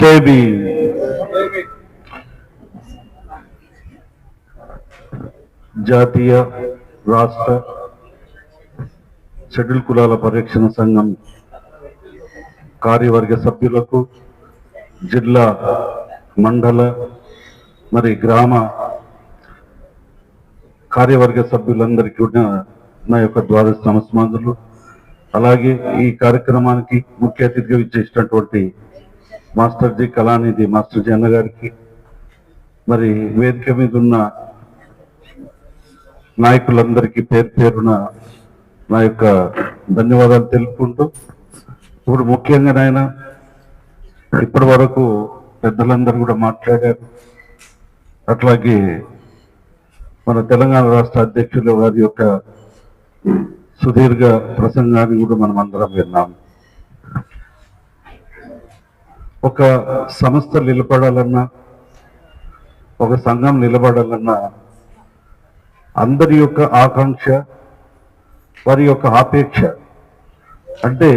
చేబి. జాతీయ రాష్ట్ర షెడ్యూల్ కులాల పరిరక్షణ సంఘం కార్యవర్గ సభ్యులకు జిల్లా మండల మరి గ్రామ కార్యవర్గ సభ్యులందరికీ కూడా నా యొక్క ద్వాదశ నమస్మాదులు అలాగే ఈ కార్యక్రమానికి ముఖ్య అతిథిగా విచ్చేసినటువంటి మాస్టర్ జీ కళానిధి మాస్టర్ జీ అన్న గారికి మరి వేదిక మీద ఉన్న నాయకులందరికీ పేరు పేరున నా యొక్క ధన్యవాదాలు తెలుపుకుంటూ ఇప్పుడు ముఖ్యంగా నాయన ఇప్పటి వరకు పెద్దలందరూ కూడా మాట్లాడారు. అట్లాగే మన తెలంగాణ రాష్ట్ర అధ్యక్షుల వారి యొక్క సుదీర్ఘ ప్రసంగాన్ని కూడా మనం అందరం విన్నాము. ఒక సంస్థ నిలబడాలన్నా ఒక సంఘం నిలబడాలన్నా అందరి యొక్క ఆకాంక్ష వారి యొక్క ఆపేక్ష. అంటే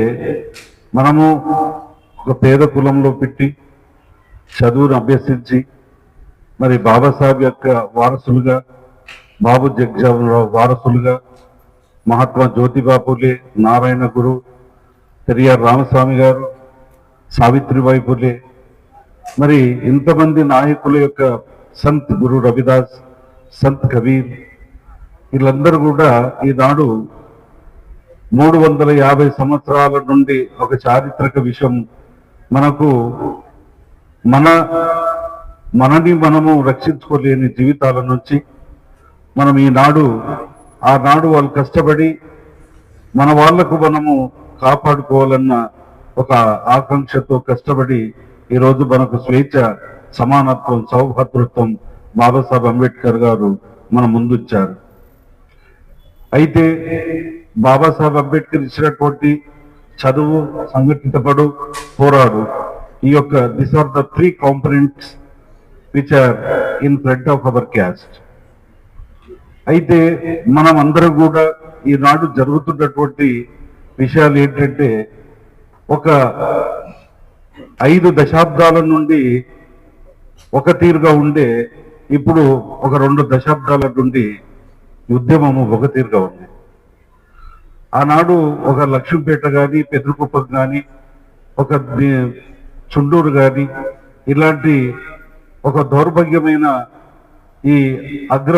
మనము ఒక పేద కులంలో పెట్టి చదువును అభ్యసించి మరి బాబాసాహెబ్ యొక్క వారసులుగా బాబు జగ్జావరావు వారసులుగా మహాత్మా జ్యోతిబాపులే నారాయణ గురు పెరియార్ రామస్వామి గారు సావిత్రిబాయి పూలే మరి ఇంతమంది నాయకుల యొక్క సంత్ గురు రవిదాస్ సంత్ కబీర్ వీళ్ళందరూ కూడా ఈనాడు మూడు వందల యాభై సంవత్సరాల నుండి ఒక చారిత్రక విషయం. మనకు మన మనని మనము రక్షించుకోలేని జీవితాల నుంచి మనం ఈనాడు ఆనాడు వాళ్ళు కష్టపడి మన వాళ్ళకు మనము కాపాడుకోవాలన్న ఒక ఆకాంక్షతో కష్టపడి ఈరోజు మనకు స్వేచ్ఛ సమానత్వం సౌభద్రత్వం బాబాసాహెబ్ అంబేద్కర్ గారు మన ముందుంచారు. అయితే బాబాసాహెబ్ అంబేద్కర్ ఇచ్చినటువంటి చదువు సంఘటితపడు పోరాడు ఈ యొక్క this are the three components which are in front of our caste అయితే మనం అందరం కూడా ఈనాడు జరుగుతున్నటువంటి విషయాలు ఏంటంటే ఒక ఐదు దశాబ్దాల నుండి ఒక తీరుగా ఉండే ఇప్పుడు ఒక రెండు దశాబ్దాల నుండి ఉద్యమము ఒక తీరుగా ఉంది. ఆనాడు ఒక లక్ష్మీపేట కానీ పెదరుకుప్పం కానీ ఒక చుండూరు కానీ ఇలాంటి ఒక దౌర్భాగ్యమైన ఈ అగ్ర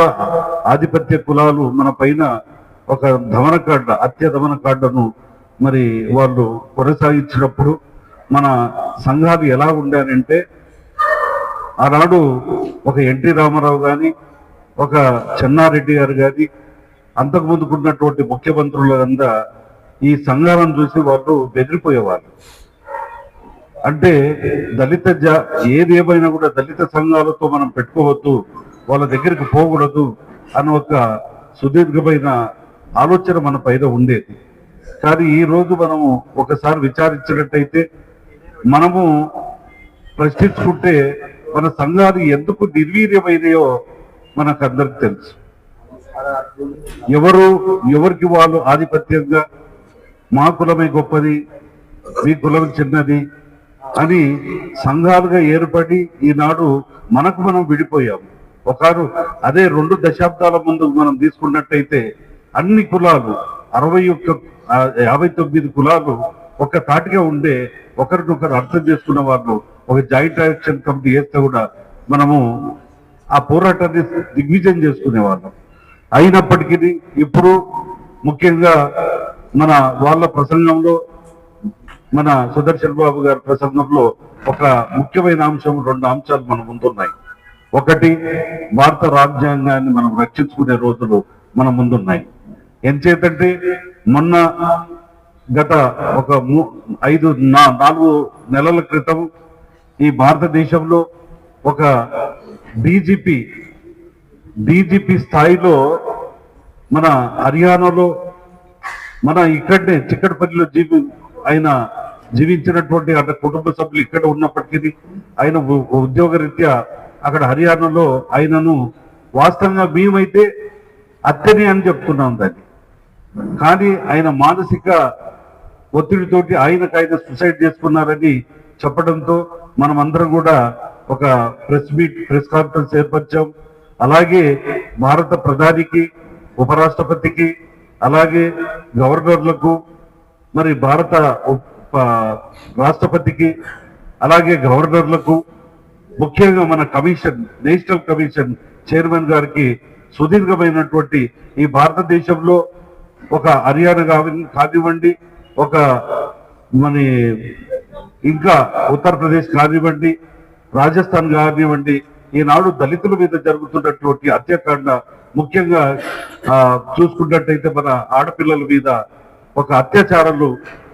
ఆధిపత్య కులాలు మన పైన ఒక దమనకాండ హత్య దమనకాండను మరి వాళ్ళు కొనసాగించినప్పుడు మన సంఘాలు ఎలా ఉండాలంటే ఆనాడు ఒక ఎన్టీ రామారావు కానీ ఒక చెన్నారెడ్డి గారు కానీ అంతకు ముందుకున్నటువంటి ముఖ్యమంత్రులంతా ఈ సంఘాలను చూసి వాళ్ళు బెదిరిపోయేవారు అంటే దళిత జా ఏది ఏమైనా కూడా దళిత సంఘాలతో మనం పెట్టుకోవద్దు వాళ్ళ దగ్గరికి పోకూడదు అని ఒక సుదీర్ఘమైన ఆలోచన మన పైన ఉండేది. కానీ ఈ రోజు మనము ఒకసారి విచారించినట్టయితే మనము ప్రశ్నించుకుంటే మన సంఘాలు ఎందుకు నిర్వీర్యమైనయో మనకు అందరికి తెలుసు. ఎవరు ఎవరికి వాళ్ళు ఆధిపత్యంగా మా కులమే గొప్పది మీ కులం చిన్నది అని సంఘాలుగా ఏర్పడి ఈనాడు మనకు మనం విడిపోయాము ఒకరు అదే రెండు దశాబ్దాల ముందు మనం తీసుకున్నట్టయితే అన్ని కులాలు అరవై ఒక్క యాభై తొమ్మిది కులాలు ఒక తాటిగా ఉండే ఒకరినొకరు అర్థం చేసుకున్న వాళ్ళు ఒక జాయింట్ యాక్షన్ కమిటీ వేస్తే కూడా మనము ఆ పోరాటాన్ని దిగ్విజయం చేసుకునే వాళ్ళం. అయినప్పటికీ ఇప్పుడు ముఖ్యంగా మన వాళ్ళ ప్రసంగంలో మన సుదర్శన్ బాబు గారి ప్రసంగంలో ఒక ముఖ్యమైన అంశం రెండు అంశాలు మన ముందున్నాయి. ఒకటి భారత రాజ్యాంగాన్ని మనం రక్షించుకునే రోజులు మన ముందున్నాయి. ఎంచేతంటే మొన్న గత ఒక మూ- ఐదు నాలుగు నెలల క్రితం ఈ భారతదేశంలో ఒక డీజీపీ డీజీపీ స్థాయిలో మన హర్యానాలో మన ఇక్కడనే చిక్కడపల్లిలో జీవి ఆయన జీవించినటువంటి అక్కడ కుటుంబ సభ్యులు ఇక్కడ ఉన్నప్పటికీ ఆయన ఉద్యోగరీత్యా అక్కడ హర్యానాలో ఆయనను వాస్తవంగా మేమైతే అత్తనే అని చెప్తున్నాం దాన్ని. కానీ ఆయన మానసిక ఒత్తిడితోటి ఆయనకు ఆయన సుసైడ్ చేసుకున్నారని చెప్పడంతో మనమందరం కూడా ఒక ప్రెస్ మీట్ ప్రెస్ కాన్ఫరెన్స్ ఏర్పరిచాం. అలాగే భారత ప్రధానికి ఉపరాష్ట్రపతికి అలాగే గవర్నర్లకు మరి భారత ఉప రాష్ట్రపతికి అలాగే గవర్నర్లకు ముఖ్యంగా మన కమిషన్ నేషనల్ కమిషన్ చైర్మన్ గారికి సుదీర్ఘమైనటువంటి ఈ భారతదేశంలో ఒక హర్యానా కావి- కానివ్వండి ఒక మన ఇంకా ఉత్తరప్రదేశ్ కానివ్వండి రాజస్థాన్ కానివ్వండి ఈనాడు దళితుల మీద జరుగుతున్నటువంటి హత్యాకాండ ముఖ్యంగా చూసుకున్నట్టయితే మన ఆడపిల్లల మీద ఒక అత్యాచారాలు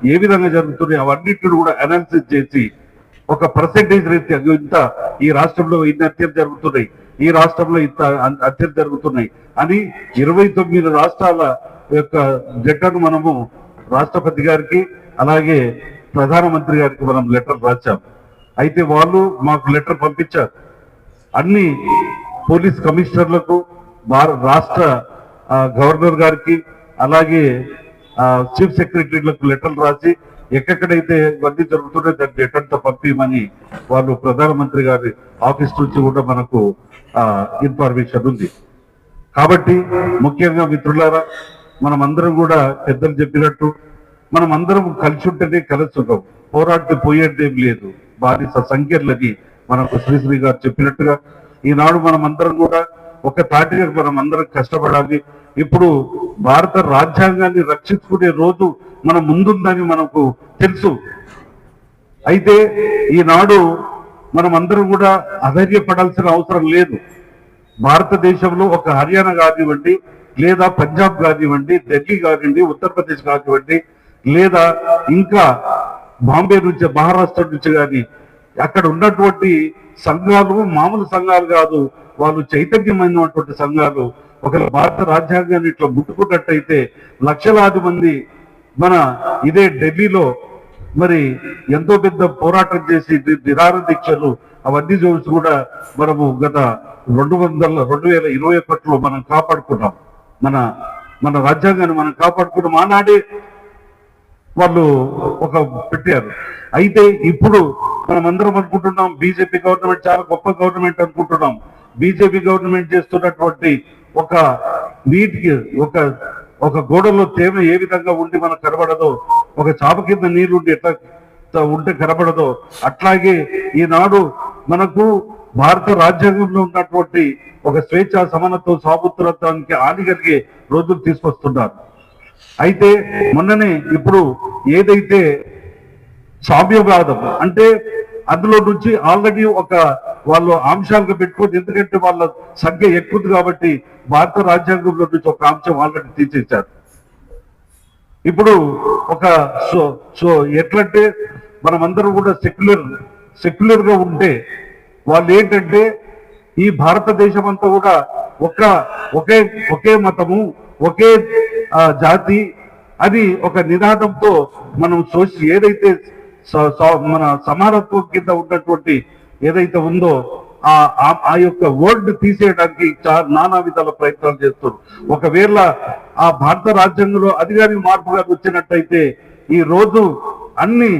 ఏ విధంగా జరుగుతున్నాయి అవన్నిటిని కూడా అనాలిసిస్ చేసి ఒక పర్సెంటేజ్ రీత్యా ఇంత ఈ రాష్ట్రంలో ఇన్ని హత్యలు జరుగుతున్నాయి ఈ రాష్ట్రంలో ఇంత అన్- హత్యలు జరుగుతున్నాయి అని ఇరవై తొమ్మిది రాష్ట్రాల యొక్క డేటాను మనము రాష్ట్రపతి గారికి అలాగే ప్రధానమంత్రి గారికి మనం లెటర్ రాశాం. అయితే వాళ్ళు మాకు లెటర్ పంపించారు. అన్ని పోలీస్ కమిషనర్లకు రాష్ట్ర గవర్నర్ గారికి అలాగే చీఫ్ సెక్రటరీలకు లెటర్లు రాసి ఎక్కడైతే ఇవన్నీ జరుగుతున్నాయి దాన్ని లెటర్తో పంపించమని వాళ్ళు ప్రధానమంత్రి గారి ఆఫీస్ నుంచి కూడా మనకు ఇన్ఫర్మేషన్ ఉంది. కాబట్టి ముఖ్యంగా మిత్రులారా మనం అందరం కూడా పెద్దలు చెప్పినట్టు మనం అందరం కలిసి ఉంటేనే కలిసి ఉంటాం. పోరాడితే పోయేదేం లేదు. బాధిత సంఖ్యలకి మనకు శ్రీశ్రీ గారు చెప్పినట్టుగా ఈనాడు మనం అందరం కూడా ఒక తాటిగా మనం అందరం కష్టపడాలి. ఇప్పుడు భారత రాజ్యాంగాన్ని రక్షించుకునే రోజు మన ముందుందని మనకు తెలుసు. అయితే ఈనాడు మనం అందరం కూడా అధైర్యపడాల్సిన అవసరం లేదు. భారతదేశంలో ఒక హర్యానా కానివ్వండి లేదా పంజాబ్ కానివ్వండి ఢిల్లీ కానివ్వండి ఉత్తరప్రదేశ్ కానివ్వండి లేదా ఇంకా బాంబే నుంచి మహారాష్ట్ర నుంచి కానీ అక్కడ ఉన్నటువంటి సంఘాలు మామూలు సంఘాలు కాదు వాళ్ళు చైతన్యమైనటువంటి సంఘాలు ఒక భారత రాజ్యాంగాన్ని ఇట్లా ముట్టుకున్నట్టయితే లక్షలాది మంది మన ఇదే ఢిల్లీలో మరి ఎంతో పెద్ద పోరాటం చేసి నిరార దీక్షలు అవన్నీ చూసి కూడా మనము గత రెండు వందల రెండు వేల ఇరవై ఒకటిలో మనం కాపాడుకున్నాం. మన మన రాజ్యాంగాన్ని మనం కాపాడుకుంటాం ఆనాడే వాళ్ళు ఒక పెట్టారు. అయితే ఇప్పుడు మనం అందరం అనుకుంటున్నాం బీజేపీ గవర్నమెంట్ చాలా గొప్ప గవర్నమెంట్ అనుకుంటున్నాం. బీజేపీ గవర్నమెంట్ చేస్తున్నటువంటి ఒక నీటికి ఒక ఒక గోడలో తేమ ఏ విధంగా ఉండి మనకు కనబడదో ఒక చాప కింద నీళ్ళు ఉండి ఎట్లా ఉంటే కనబడదో అట్లాగే ఈనాడు మనకు భారత రాజ్యాంగంలో ఉన్నటువంటి ఒక స్వేచ్ఛ సమానత్వం సాపుత్రత్వానికి హాని కలిగే రోజులు తీసుకొస్తున్నారు. అయితే మొన్ననే ఇప్పుడు ఏదైతే సామ్యవాదం అంటే అందులో నుంచి ఆల్రెడీ ఒక వాళ్ళు అంశాలుగా పెట్టుకొని ఎందుకంటే వాళ్ళ సంఖ్య ఎక్కువ కాబట్టి భారత రాజ్యాంగంలో నుంచి ఒక అంశం ఆల్రెడీ తీసేశారు. ఇప్పుడు ఒక సో సో ఎట్లంటే మనమందరం కూడా సెక్యులర్ సెక్యులర్గా ఉంటే వాళ్ళు ఏంటంటే ఈ భారతదేశం అంతా కూడా ఒక ఒకే ఒకే మతము ఒకే జాతి అది ఒక నినాదంతో మనం సోష ఏదైతే మన సమానత్వం కింద ఉన్నటువంటి ఏదైతే ఉందో ఆ ఆ- ఆ యొక్క వర్డ్ తీసేయడానికి నానా విధాల ప్రయత్నాలు చేస్తారు ఒకవేళ ఆ భారత రాజ్యాంగంలో అది కానీ మార్పు కానీ వచ్చినట్టయితే ఈ రోజు అన్ని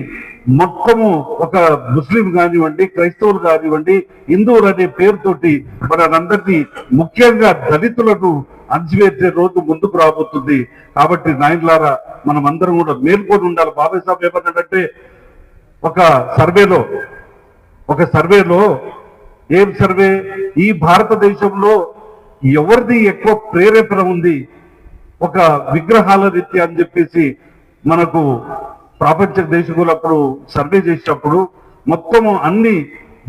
మొత్తము ఒక ముస్లిం కానివ్వండి క్రైస్తవులు కానివ్వండి హిందువులు అనే పేరుతోటి మనందరినీ ముఖ్యంగా దళితులను అణిచివేసే రోజు ముందుకు రాబోతుంది. కాబట్టి నాయనలారా మనం అందరం కూడా మేల్కొని ఉండాలి. బాబాయ్ సాహెబ్ ఏమన్నాడంటే ఒక సర్వేలో ఒక సర్వేలో ఏం సర్వే? ఈ భారతదేశంలో ఎవరిది ఎక్కువ ప్రేరేపణ ఉంది? ఒక విగ్రహాల రీత్యా అని చెప్పేసి మనకు ప్రపంచ దేశంలో అప్పుడు సర్వే చేసినప్పుడు మొత్తము అన్ని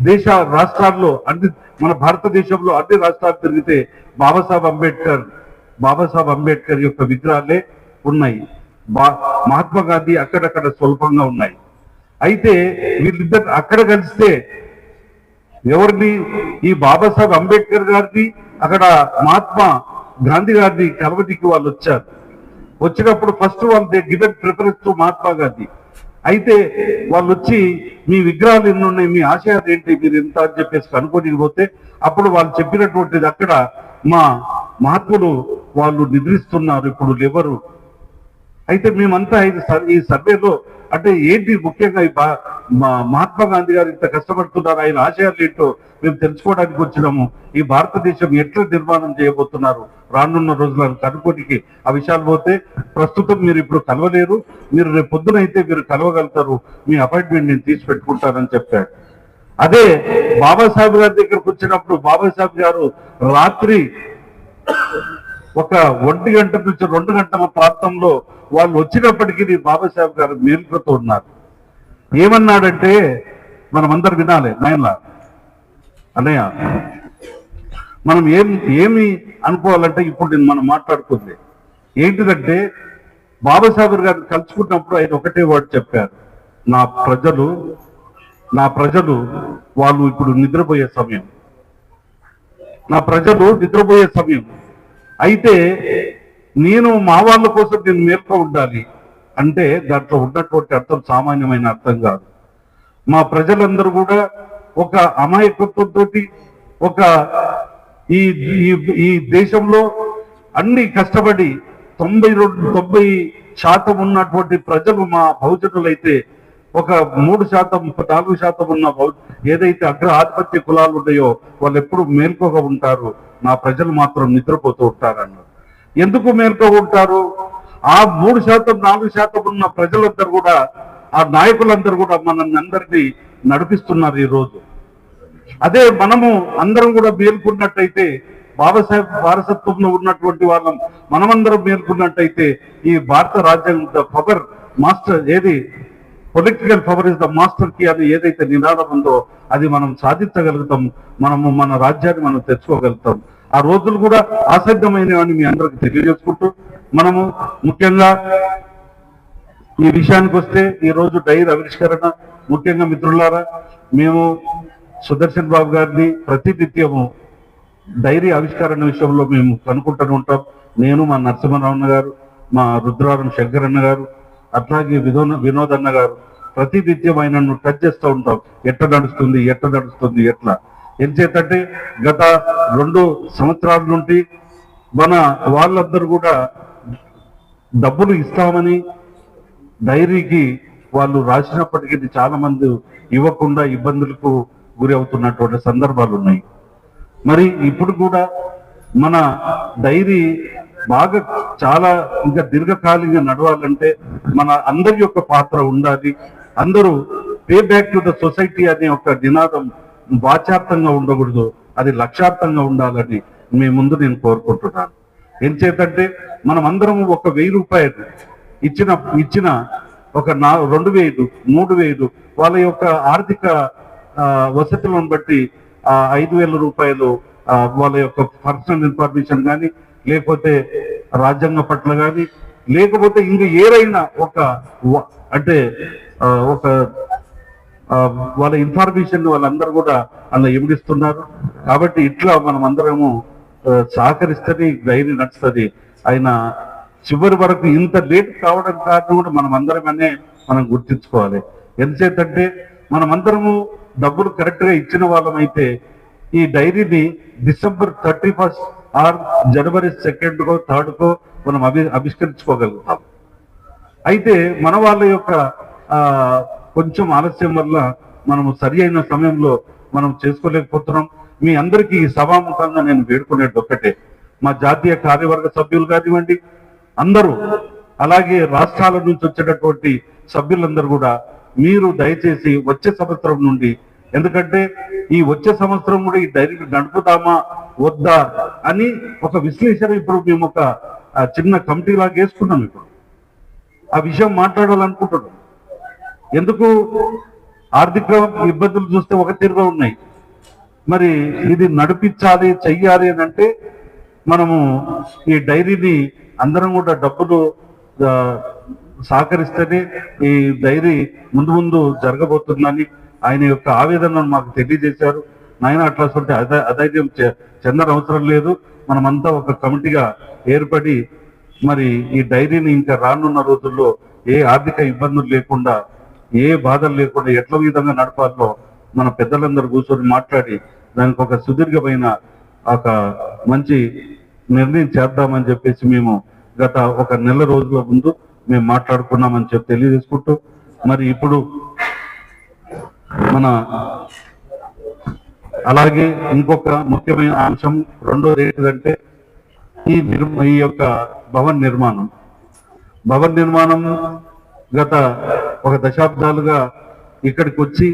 దేశ రాష్ట్రాల్లో అన్ని మన భారతదేశంలో అన్ని రాష్ట్రాలు తిరిగితే బాబాసాహెబ్ అంబేద్కర్ బాబాసాహెబ్ అంబేద్కర్ యొక్క విగ్రహాలే ఉన్నాయి. మహాత్మా గాంధీ అక్కడక్కడ స్వల్పంగా ఉన్నాయి. అయితే వీళ్ళిద్దరు అక్కడ కలిస్తే ఎవరిని? ఈ బాబాసాహెబ్ అంబేద్కర్ గారిని అక్కడ మహాత్మా గాంధీ గారిని కలవటికి వాళ్ళు వచ్చారు. వచ్చినప్పుడు ఫస్ట్ వాళ్ళు they given preference to Mahatma Gandhi అయితే వాళ్ళు వచ్చి మీ విగ్రహాలు ఎన్ని ఉన్నాయి? మీ ఆశయాలు ఏంటి? మీరు ఎంత? అని చెప్పేసి కనుక్కొని పోతే అప్పుడు వాళ్ళు చెప్పినటువంటిది అక్కడ మా మహాత్ములు వాళ్ళు నిద్రిస్తున్నారు ఇప్పుడు ఎవరు అయితే మేమంతా ఈ సర్వేలో అంటే ఏంటి ముఖ్యంగా మా- మహాత్మా గాంధీ గారు ఇంత కష్టపడుతున్నారు ఆయన ఆశయాలు ఏంటో మేము తెలుసుకోవడానికి వచ్చినాము. ఈ భారతదేశం ఎట్లా నిర్మాణం చేయబోతున్నారు? రానున్న రోజులను కనుక్కోనికి ఆ విషయాలు పోతే ప్రస్తుతం మీరు ఇప్పుడు కలవలేరు. మీరు రేపు పొద్దున అయితే మీరు కలవగలుగుతారు. మీ అపాయింట్మెంట్ నేను తీసి పెట్టుకుంటానని చెప్పాడు అదే బాబాసాహెబ్ గారి దగ్గరకు వచ్చినప్పుడు బాబాసాహెబ్ గారు రాత్రి ఒక ఒంటి గంట నుంచి రెండు గంటల ప్రాంతంలో వాళ్ళు వచ్చినప్పటికీ బాబాసాహెబ్ గారు మేలుకతో ఉన్నారు. ఏమన్నాడంటే మనం అందరు వినాలి నాయనలా అన్నయ్య మనం ఏం ఏమి అనుకోవాలంటే ఇప్పుడు నేను మనం మాట్లాడుకుంది. ఏంటిదంటే బాబాసాహెబ్ గారిని కలుసుకున్నప్పుడు ఆయన ఒకటే వాడు చెప్పారు. నా ప్రజలు నా ప్రజలు వాళ్ళు ఇప్పుడు నిద్రపోయే సమయం. నా ప్రజలు నిద్రపోయే సమయం. అయితే నేను మా వాళ్ళ కోసం నేను మేల్కో ఉండాలి అంటే దాంట్లో ఉన్నటువంటి అర్థం సామాన్యమైన అర్థం కాదు. మా ప్రజలందరూ కూడా ఒక అమాయకత్వంతో ఒక ఈ ఈ- దేశంలో అన్ని కష్టపడి తొంభై రెండు తొంభై శాతం ఉన్నటువంటి ప్రజలు మా బహుజనులైతే ఒక మూడు శాతం నాలుగు శాతం ఉన్న ఏదైతే అగ్ర ఆధిపత్య కులాలు ఉన్నాయో వాళ్ళు ఎప్పుడు మేల్కోగా ఉంటారు. నా ప్రజలు మాత్రం నిద్రపోతూ ఉంటారన్నారు. ఎందుకు మేల్కో ఉంటారు? ఆ మూడు శాతం నాలుగు శాతం ఉన్న ప్రజలందరూ కూడా ఆ నాయకులందరూ కూడా మనల్ని అందరినీ నడిపిస్తున్నారు ఈ రోజు అదే మనము అందరం కూడా మేల్కొన్నట్టయితే బాబాసాహెబ్ వారసత్వంలో ఉన్నటువంటి వాళ్ళం మనమందరం మేల్కొన్నట్టయితే ఈ భారత రాజ్యాంగం ద పవర్ మాస్టర్ ఏది? పొలిటికల్ పవర్ ఇస్ ద మాస్టర్కి అని ఏదైతే నినాదం ఉందో అది మనం సాధించగలుగుతాం మనము మన రాజ్యాన్ని మనం తెచ్చుకోగలుగుతాం. ఆ రోజులు కూడా ఆసక్తమైనవని మీ అందరికి తెలియజేసుకుంటూ మనము ముఖ్యంగా ఈ విషయానికి వస్తే ఈ రోజు డైరీ ఆవిష్కరణ ముఖ్యంగా మిత్రులారా మేము సుదర్శన్ బాబు గారిని ప్రతినిత్యము డైరీ ఆవిష్కరణ విషయంలో మేము కనుక్కుంటూనే ఉంటాం. నేను మా నరసింహరావు గారు మా రుద్రవరం శంకర్ అన్న గారు అట్లాగే వినోద వినోద్ అన్న గారు ప్రతినిత్యం ఆయనను టచ్ చేస్తూ ఉంటాం. ఎట్లా నడుస్తుంది ఎట్లా నడుస్తుంది ఎట్లా? ఎంచేతంటే గత రెండు సంవత్సరాల నుండి మన వాళ్ళందరూ కూడా డబ్బులు ఇస్తామని డైరీకి వాళ్ళు రాసినప్పటికీ చాలా మంది ఇవ్వకుండా ఇబ్బందులకు గురి అవుతున్నటువంటి సందర్భాలు ఉన్నాయి. మరి ఇప్పుడు కూడా మన డైరీ బాగా చాలా ఇంకా దీర్ఘకాలికంగా నడవాలంటే మన అందరి యొక్క పాత్ర ఉండాలి. అందరూ pay back to the society అనే ఒక నినాదం వాచార్థంగా ఉండకూడదు. అది లక్ష్యార్థంగా ఉండాలని మీ ముందు నేను కోరుకుంటున్నాను. ఏం చేతంటే మనం అందరం ఒక వెయ్యి రూపాయలు ఇచ్చిన ఇచ్చిన ఒక నా రెండు వేలు మూడు వేలు వాళ్ళ యొక్క ఆర్థిక ఆ, వసతులను బట్టి ఆ ఐదు వేల రూపాయలు వాళ్ళ యొక్క పర్సనల్ ఇన్ఫర్మేషన్ కానీ లేకపోతే రాజ్యాంగ పట్ల కానీ లేకపోతే ఇంక ఏదైనా ఒక అంటే ఆ, ఒక వాళ్ళ ఇన్ఫర్మేషన్ వాళ్ళందరూ కూడా అలా ఇమిడిస్తున్నారు. కాబట్టి ఇట్లా మనం అందరము సహకరిస్తేనే డైరీ నడుస్తుంది. ఆయన చివరి వరకు ఇంత లేట్ కావడం కారణం కూడా మనం అందరమనే మనం గుర్తించుకోవాలి. ఎంతసేపంటే మనం అందరము డబ్బులు కరెక్ట్గా ఇచ్చిన వాళ్ళమైతే ఈ డైరీని December thirty first or January second co third కో మనం అభి ఆవిష్కరించుకోగలుగుతాం అయితే మన వాళ్ళ యొక్క ఆ కొంచెం ఆలస్యం వల్ల మనము సరి అయిన సమయంలో మనం చేసుకోలేకపోతున్నాం. మీ అందరికీ ఈ సభాముఖంగా నేను వేడుకునేది ఒక్కటే. మా జాతీయ కార్యవర్గ సభ్యులు కానివ్వండి అందరూ అలాగే రాష్ట్రాల నుంచి వచ్చేటటువంటి సభ్యులందరూ కూడా మీరు దయచేసి వచ్చే సంవత్సరం నుండి ఎందుకంటే ఈ వచ్చే సంవత్సరం కూడా ఈ డైరీ నడుపుదామా వద్దా అని ఒక విశ్లేషణ ఇప్పుడు మేము ఒక చిన్న కమిటీ లాగా వేసుకున్నాం ఇప్పుడు. ఆ విషయం మాట్లాడాలనుకుంటున్నాం. ఎందుకు? ఆర్థిక ఇబ్బందులు చూస్తే ఒక తీరుగా ఉన్నాయి. మరి ఇది నడిపించాలి చెయ్యాలి అని అంటే మనము ఈ డైరీని అందరం కూడా డబ్బులు సహకరిస్తేనే ఈ డైరీ ముందు ముందు జరగబోతుందని ఆయన యొక్క ఆవేదనను మాకు తెలియజేశారు. నాయన అట్లా సొంత అధైర్యం చెందడం అవసరం లేదు. మనమంతా ఒక కమిటీగా ఏర్పడి మరి ఈ డైరీని ఇంకా రానున్న రోజుల్లో ఏ ఆర్థిక ఇబ్బందులు లేకుండా ఏ బాధలు లేకుండా ఎట్ల విధంగా నడపాలో మన పెద్దలందరూ కూర్చొని మాట్లాడి దానికి ఒక సుదీర్ఘమైన ఒక మంచి నిర్ణయం చేద్దామని చెప్పేసి మేము గత ఒక నెల రోజుల ముందు మేము మాట్లాడుకున్నామని చెప్పి తెలియజేసుకుంటూ మరి ఇప్పుడు మన అలాగే ఇంకొక ముఖ్యమైన అంశం రెండోది ఏంటిదంటే ఈ నిర్మ ఈ యొక్క భవన్ నిర్మాణం. భవన్ నిర్మాణం గత ఒక దశాబ్దాలుగా ఇక్కడికి వచ్చి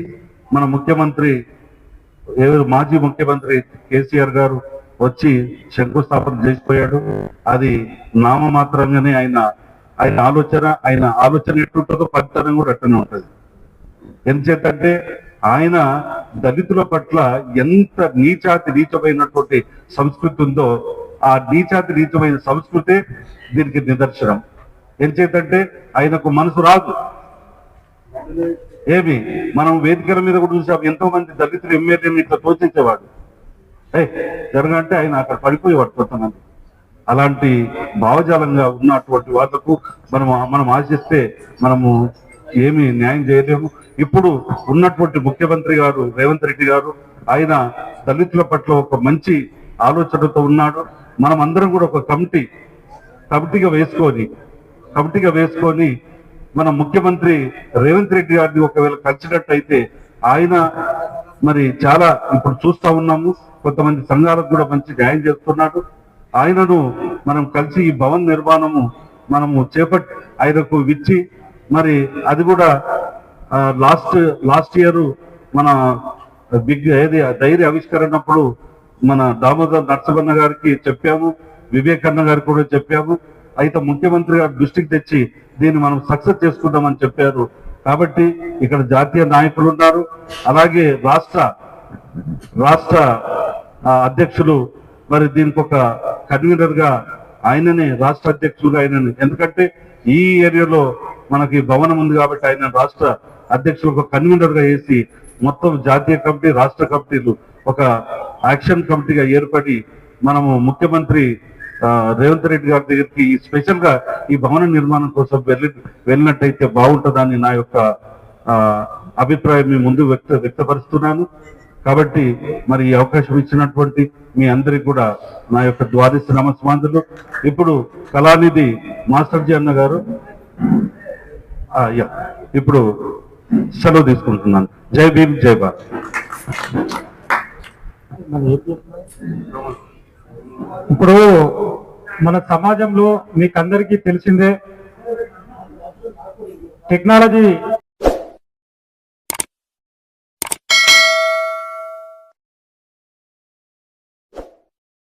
మన ముఖ్యమంత్రి మాజీ ముఖ్యమంత్రి కేసీఆర్ గారు వచ్చి శంకుస్థాపన చేసిపోయాడు. అది నామమాత్రంగానే ఆయన ఆయన ఆలోచన ఆయన ఆలోచన ఎట్టుంటుందో ఫలితం కూడా అట్టనే ఉంటుంది. ఎందుచేతంటే ఆయన దళితుల పట్ల ఎంత నీచాతి నీచమైనటువంటి సంస్కృతి ఉందో ఆ నీచాతి నీచమైన సంస్కృతే దీనికి నిదర్శనం. ఎంచేతంటే ఆయనకు మనసు రాదు. ఏమి? మనం వేదికల మీద కూడా చూసాం ఎంతో మంది దళితులు ఎమ్మెల్యేని ఇట్లా తోచించేవాడు. ఏ జరగంటే ఆయన అక్కడ పడిపోయేవాడు కొంతమంది. అలాంటి భావజాలంగా ఉన్నటువంటి వాళ్ళకు మనం మనం ఆశిస్తే మనము ఏమి న్యాయం చేయలేము. ఇప్పుడు ఉన్నటువంటి ముఖ్యమంత్రి గారు రేవంత్ రెడ్డి గారు ఆయన దళితుల పట్ల ఒక మంచి ఆలోచనతో ఉన్నాడు. మనం అందరం కూడా ఒక కమిటీ కమిటీగా వేసుకొని కమిటీగా వేసుకొని మన ముఖ్యమంత్రి రేవంత్ రెడ్డి గారిని ఒకవేళ కలిసినట్టయితే ఆయన మరి చాలా ఇప్పుడు చూస్తా ఉన్నాము. కొంతమంది సంఘాలకు కూడా మంచి న్యాయం చేస్తున్నాడు. ఆయనను మనం కలిసి ఈ భవన్ నిర్మాణము మనము చేపట్టి ఆయనకు ఇచ్చి మరి అది కూడా లాస్ట్ లాస్ట్ ఇయర్ మన బిగ్ ఏది ధైర్య ఆవిష్కరణప్పుడు మన దామోదర్ నర్సబన్న గారికి చెప్పాము. వివేకన్న గారికి కూడా చెప్పాము. అయితే ముఖ్యమంత్రి గారు దృష్టికి తెచ్చి దీన్ని మనం సక్సెస్ చేసుకుందామని చెప్పారు. కాబట్టి ఇక్కడ జాతీయ నాయకులు ఉన్నారు. అలాగే రాష్ట్ర రాష్ట్ర అధ్యక్షులు మరి దీనికి ఒక కన్వీనర్గా ఆయననే రాష్ట్ర అధ్యక్షులుగా ఆయనని. ఎందుకంటే ఈ ఏరియాలో మనకి భవనం ఉంది కాబట్టి ఆయన రాష్ట్ర అధ్యక్షులు ఒక కన్వీనర్గా వేసి మొత్తం జాతీయ కమిటీ రాష్ట్ర కమిటీలు ఒక యాక్షన్ కమిటీగా ఏర్పడి మనము ముఖ్యమంత్రి రేవంత్ రెడ్డి గారి దగ్గరికి స్పెషల్గా ఈ భవన నిర్మాణం కోసం వెళ్ళి వెళ్ళినట్టయితే బాగుంటుందని నా యొక్క అభిప్రాయం మీ ముందు వ్యక్త వ్యక్తపరుస్తున్నాను. కాబట్టి మరి ఈ అవకాశం ఇచ్చినటువంటి మీ అందరికి కూడా నా యొక్క ద్వాదశ నమస్మాంతులు ఇప్పుడు కళానిధి మాస్టర్జీ అన్న గారు ఇప్పుడు సెలవు తీసుకుంటున్నాను. జై భీమ్ జై భారత్. ఇప్పుడు మన సమాజంలో మీకందరికీ తెలిసిందే టెక్నాలజీ